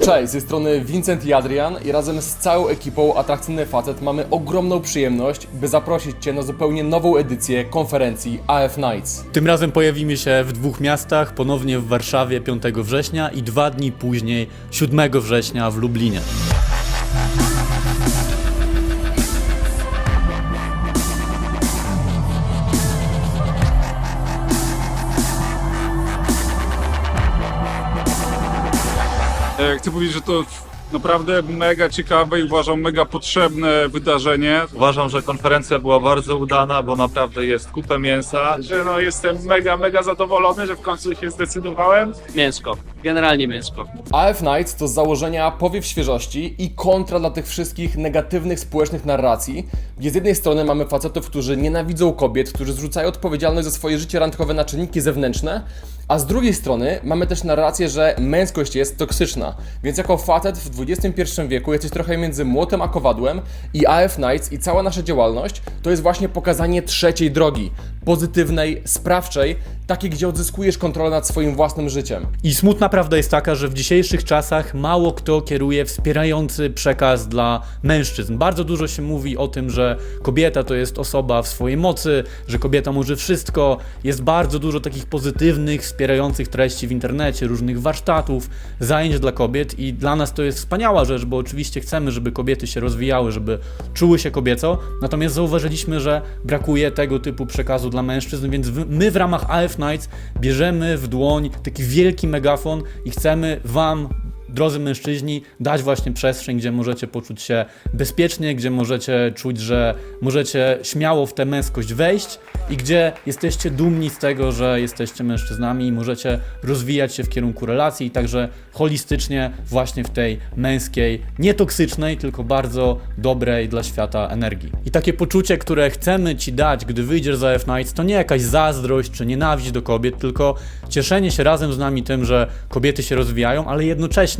Cześć, z tej strony Vincent i Adrian i razem z całą ekipą Atrakcyjny Facet mamy ogromną przyjemność, by zaprosić Cię na zupełnie nową edycję konferencji AF Nights. Tym razem pojawimy się w dwóch miastach, ponownie w Warszawie 5 września i dwa dni później 7 września w Lublinie. Chcę powiedzieć, że to naprawdę mega ciekawe i uważam mega potrzebne wydarzenie. Uważam, że konferencja była bardzo udana, bo naprawdę jest kupę mięsa. że no jestem mega, mega zadowolony, że w końcu się zdecydowałem. Mięsko. Generalnie mięsko. AF Nights to z założenia powiew świeżości i kontra dla tych wszystkich negatywnych społecznych narracji, gdzie z jednej strony mamy facetów, którzy nienawidzą kobiet, którzy zrzucają odpowiedzialność za swoje życie randkowe na czynniki zewnętrzne, a z drugiej strony mamy też narrację, że męskość jest toksyczna. Więc jako facet w XXI wieku jesteś trochę między młotem a kowadłem i AF Nights i cała nasza działalność to jest właśnie pokazanie trzeciej drogi, pozytywnej, sprawczej, takiej, gdzie odzyskujesz kontrolę nad swoim własnym życiem. I smutna prawda jest taka, że w dzisiejszych czasach mało kto kieruje wspierający przekaz dla mężczyzn. Bardzo dużo się mówi o tym, że kobieta to jest osoba w swojej mocy, że kobieta może wszystko. Jest bardzo dużo takich pozytywnych, wspierających treści w internecie, różnych warsztatów, zajęć dla kobiet i dla nas to jest wspaniała rzecz, bo oczywiście chcemy, żeby kobiety się rozwijały, żeby czuły się kobieco, natomiast zauważyliśmy, że brakuje tego typu przekazu dla mężczyzn, więc my w ramach AF Nights bierzemy w dłoń taki wielki megafon i chcemy Wam, drodzy mężczyźni, dać właśnie przestrzeń, gdzie możecie poczuć się bezpiecznie, gdzie możecie czuć, że możecie śmiało w tę męskość wejść i gdzie jesteście dumni z tego, że jesteście mężczyznami i możecie rozwijać się w kierunku relacji, także holistycznie właśnie w tej męskiej, nie toksycznej, tylko bardzo dobrej dla świata energii. I takie poczucie, które chcemy Ci dać, gdy wyjdziesz za F Nights, to nie jakaś zazdrość czy nienawiść do kobiet, tylko cieszenie się razem z nami tym, że kobiety się rozwijają, ale jednocześnie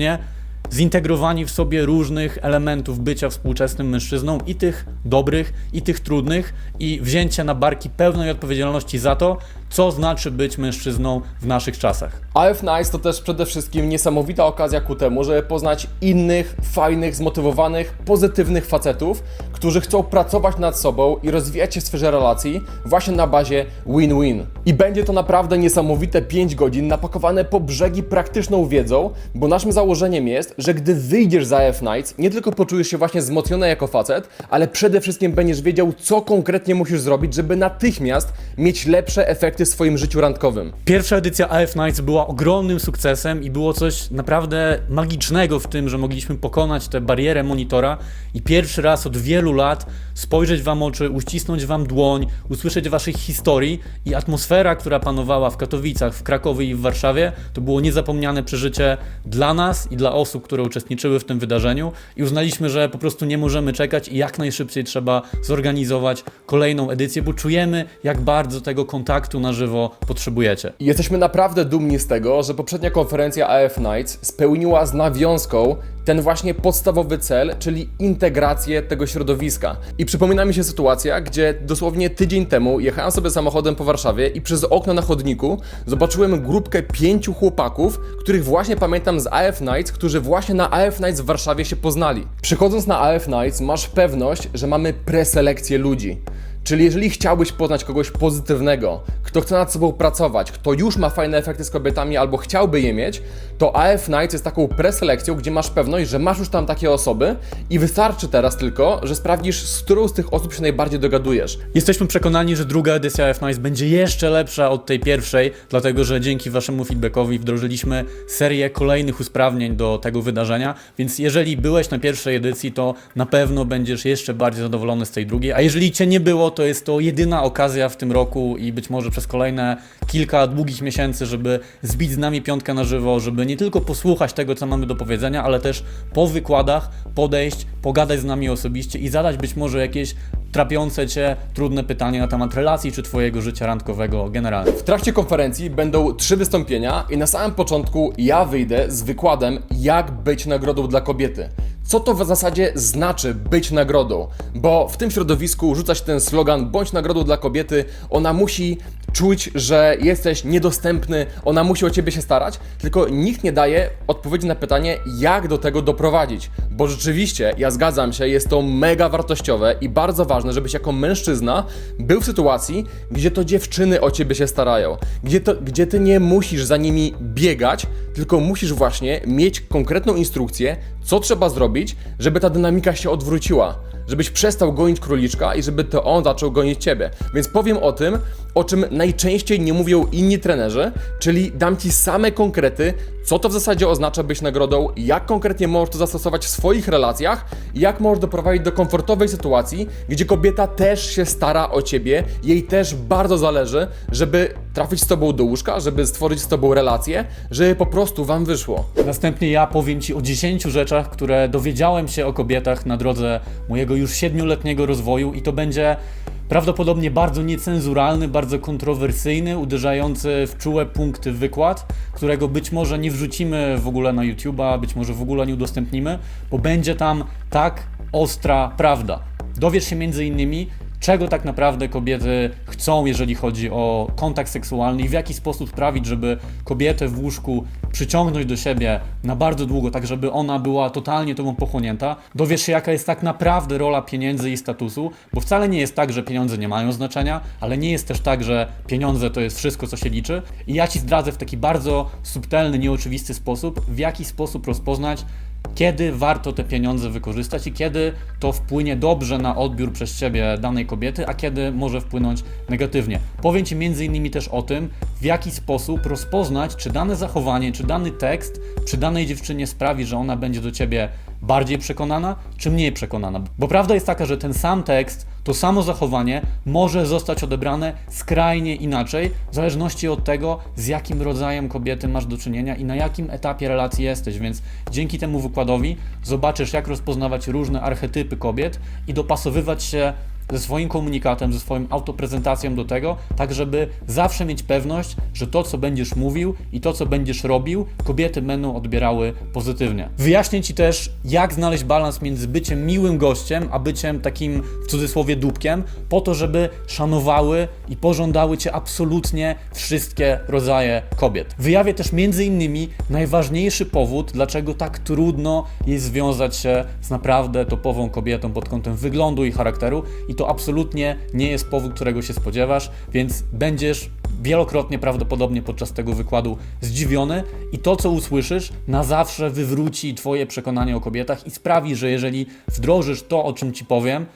zintegrowani w sobie różnych elementów bycia współczesnym mężczyzną, i tych dobrych, i tych trudnych, i wzięcie na barki pełnej odpowiedzialności za to, co znaczy być mężczyzną w naszych czasach. AF Nights to też przede wszystkim niesamowita okazja ku temu, żeby poznać innych, fajnych, zmotywowanych, pozytywnych facetów, którzy chcą pracować nad sobą i rozwijać się w sferze relacji właśnie na bazie win-win. I będzie to naprawdę niesamowite 5 godzin napakowane po brzegi praktyczną wiedzą, bo naszym założeniem jest, że gdy wyjdziesz za AF Nights, nie tylko poczujesz się właśnie wzmocniony jako facet, ale przede wszystkim będziesz wiedział, co konkretnie musisz zrobić, żeby natychmiast mieć lepsze efekty w swoim życiu randkowym. Pierwsza edycja AF Nights była ogromnym sukcesem i było coś naprawdę magicznego w tym, że mogliśmy pokonać tę barierę monitora i pierwszy raz od wielu lat spojrzeć Wam oczy, uścisnąć Wam dłoń, usłyszeć Waszych historii i atmosfera, która panowała w Katowicach, w Krakowie i w Warszawie, to było niezapomniane przeżycie dla nas i dla osób, które uczestniczyły w tym wydarzeniu i uznaliśmy, że po prostu nie możemy czekać i jak najszybciej trzeba zorganizować kolejną edycję, bo czujemy, jak bardzo tego kontaktu na żywo potrzebujecie. Jesteśmy naprawdę dumni z tego, że poprzednia konferencja AF Nights spełniła z nawiązką ten właśnie podstawowy cel, czyli integrację tego środowiska. I przypomina mi się sytuacja, gdzie dosłownie tydzień temu jechałem sobie samochodem po Warszawie i przez okno na chodniku zobaczyłem grupkę pięciu chłopaków, których właśnie pamiętam z AF Nights, którzy właśnie na AF Nights w Warszawie się poznali. Przychodząc na AF Nights masz pewność, że mamy preselekcję ludzi. Czyli jeżeli chciałbyś poznać kogoś pozytywnego, kto chce nad sobą pracować, kto już ma fajne efekty z kobietami albo chciałby je mieć, to AF Nights jest taką preselekcją, gdzie masz pewność, że masz już tam takie osoby i wystarczy teraz tylko, że sprawdzisz, z którą z tych osób się najbardziej dogadujesz. Jesteśmy przekonani, że druga edycja F-Nice będzie jeszcze lepsza od tej pierwszej, dlatego że dzięki Waszemu feedbackowi wdrożyliśmy serię kolejnych usprawnień do tego wydarzenia, więc jeżeli byłeś na pierwszej edycji, to na pewno będziesz jeszcze bardziej zadowolony z tej drugiej, a jeżeli Cię nie było, to jest to jedyna okazja w tym roku i być może przez kolejne kilka długich miesięcy, żeby zbić z nami piątkę na żywo, żeby nie tylko posłuchać tego, co mamy do powiedzenia, ale też po wykładach podejść, pogadać z nami osobiście i zadać być może jakieś trapiące Cię trudne pytanie na temat relacji czy Twojego życia randkowego generalnie. W trakcie konferencji będą trzy wystąpienia i na samym początku ja wyjdę z wykładem, jak być nagrodą dla kobiety. Co to w zasadzie znaczy być nagrodą? Bo w tym środowisku rzuca się ten slogan bądź nagrodą dla kobiety, ona musi czuć, że jesteś niedostępny, ona musi o ciebie się starać, tylko nikt nie daje odpowiedzi na pytanie, jak do tego doprowadzić. Bo rzeczywiście, ja zgadzam się, jest to mega wartościowe i bardzo ważne, żebyś jako mężczyzna był w sytuacji, gdzie to dziewczyny o ciebie się starają, gdzie, to, gdzie ty nie musisz za nimi biegać, tylko musisz właśnie mieć konkretną instrukcję, co trzeba zrobić, żeby ta dynamika się odwróciła żebyś przestał gonić króliczka i żeby to on zaczął gonić ciebie. Więc powiem o tym, o czym najczęściej nie mówią inni trenerzy, czyli dam ci same konkrety, co to w zasadzie oznacza być nagrodą, jak konkretnie możesz to zastosować w swoich relacjach jak możesz doprowadzić do komfortowej sytuacji, gdzie kobieta też się stara o ciebie, jej też bardzo zależy, żeby trafić z tobą do łóżka, żeby stworzyć z tobą relację, żeby po prostu wam wyszło. Następnie ja powiem Ci o 10 rzeczach, które dowiedziałem się o kobietach na drodze mojego już siedmioletniego rozwoju i to będzie prawdopodobnie bardzo niecenzuralny, bardzo kontrowersyjny, uderzający w czułe punkty wykład, którego być może nie wrzucimy w ogóle na YouTube'a, być może w ogóle nie udostępnimy, bo będzie tam tak ostra prawda. Dowiesz się między innymi, czego tak naprawdę kobiety chcą, jeżeli chodzi o kontakt seksualny i w jaki sposób sprawić, żeby kobietę w łóżku przyciągnąć do siebie na bardzo długo, tak żeby ona była totalnie tobą pochłonięta. Dowiesz się, jaka jest tak naprawdę rola pieniędzy i statusu, bo wcale nie jest tak, że pieniądze nie mają znaczenia, ale nie jest też tak, że pieniądze to jest wszystko, co się liczy. I ja ci zdradzę w taki bardzo subtelny, nieoczywisty sposób, w jaki sposób rozpoznać, kiedy warto te pieniądze wykorzystać i kiedy to wpłynie dobrze na odbiór przez Ciebie danej kobiety, a kiedy może wpłynąć negatywnie. Powiem Ci między innymi też o tym, w jaki sposób rozpoznać, czy dane zachowanie, czy dany tekst przy danej dziewczynie sprawi, że ona będzie do Ciebie bardziej przekonana, czy mniej przekonana. Bo prawda jest taka, że ten sam tekst, to samo zachowanie może zostać odebrane skrajnie inaczej, w zależności od tego, z jakim rodzajem kobiety masz do czynienia i na jakim etapie relacji jesteś. Więc dzięki temu wykładowi zobaczysz, jak rozpoznawać różne archetypy kobiet i dopasowywać się ze swoim komunikatem, ze swoją autoprezentacją do tego, tak żeby zawsze mieć pewność, że to, co będziesz mówił i to, co będziesz robił, kobiety będą odbierały pozytywnie. Wyjaśnię Ci też, jak znaleźć balans między byciem miłym gościem, a byciem takim, w cudzysłowie, dupkiem, po to, żeby szanowały i pożądały Cię absolutnie wszystkie rodzaje kobiet. Wyjawię też między innymi najważniejszy powód, dlaczego tak trudno jest związać się z naprawdę topową kobietą pod kątem wyglądu i charakteru i to absolutnie nie jest powód, którego się spodziewasz, więc będziesz wielokrotnie prawdopodobnie podczas tego wykładu zdziwiony i to, co usłyszysz, na zawsze wywróci Twoje przekonanie o kobietach i sprawi, że jeżeli wdrożysz to, o czym Ci powiem,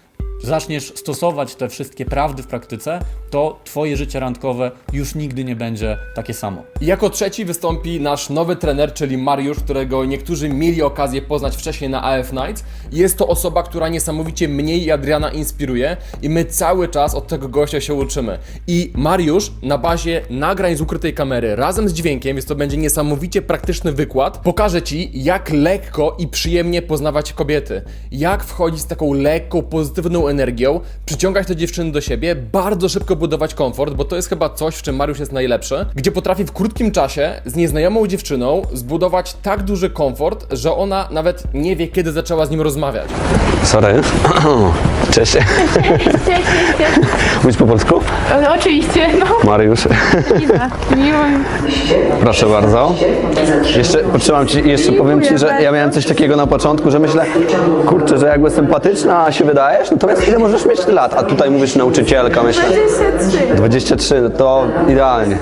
zaczniesz stosować te wszystkie prawdy w praktyce, to Twoje życie randkowe już nigdy nie będzie takie samo. I Jako trzeci wystąpi nasz nowy trener, czyli Mariusz, którego niektórzy mieli okazję poznać wcześniej na AF Nights. Jest to osoba, która niesamowicie mnie i Adriana inspiruje i my cały czas od tego gościa się uczymy. I Mariusz na bazie nagrań z ukrytej kamery razem z dźwiękiem, więc to będzie niesamowicie praktyczny wykład, pokaże Ci jak lekko i przyjemnie poznawać kobiety. Jak wchodzić z taką lekką, pozytywną energią, przyciągać te dziewczyny do siebie, bardzo szybko budować komfort, bo to jest chyba coś, w czym Mariusz jest najlepszy, gdzie potrafi w krótkim czasie z nieznajomą dziewczyną zbudować tak duży komfort, że ona nawet nie wie, kiedy zaczęła z nim rozmawiać. Sorry. Cześć. Cześć, cześć. Mówisz po polsku? E, Oczywiście, no. Mariusz. Iza. Miło mi. Proszę bardzo. Jeszcze potrzebam ci, jeszcze powiem ci, że ja miałem coś takiego na początku, że myślę, kurczę, że jak byłem sympatyczna, a się wydajesz, natomiast ile możesz mieć lat? A tutaj mówisz nauczycielka, myślę. 23. 23, no to idealnie.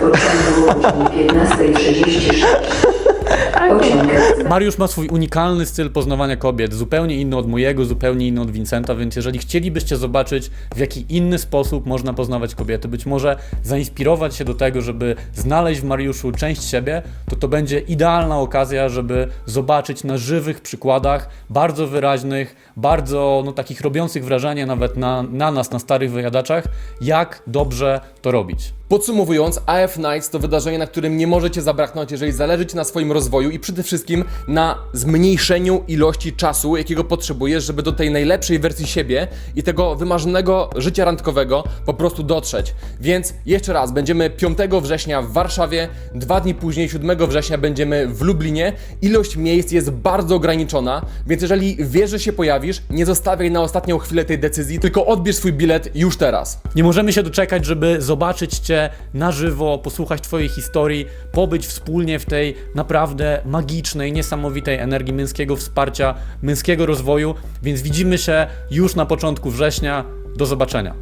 Mariusz ma swój unikalny styl poznawania kobiet, zupełnie inny od mojego, zupełnie inny od Vincenta, więc jeżeli chcielibyście zobaczyć, w jaki inny sposób można poznawać kobiety, być może zainspirować się do tego, żeby znaleźć w Mariuszu część siebie, to to będzie idealna okazja, żeby zobaczyć na żywych przykładach, bardzo wyraźnych, bardzo no, takich robiących wrażenie nawet na, na nas, na starych wyjadaczach, jak dobrze to robić. Podsumowując, AF Nights to wydarzenie, na którym nie możecie zabraknąć, jeżeli zależy Ci na swoim rozwoju i przede wszystkim na zmniejszeniu ilości czasu, jakiego potrzebujesz, żeby do tej najlepszej wersji siebie i tego wymarzonego życia randkowego po prostu dotrzeć. Więc jeszcze raz, będziemy 5 września w Warszawie, dwa dni później, 7 września będziemy w Lublinie. Ilość miejsc jest bardzo ograniczona, więc jeżeli wiesz, że się pojawisz, nie zostawiaj na ostatnią chwilę tej decyzji, tylko odbierz swój bilet już teraz. Nie możemy się doczekać, żeby zobaczyć Cię Cię na żywo, posłuchać Twojej historii, pobyć wspólnie w tej naprawdę magicznej, niesamowitej energii męskiego wsparcia, męskiego rozwoju. Więc widzimy się już na początku września. Do zobaczenia.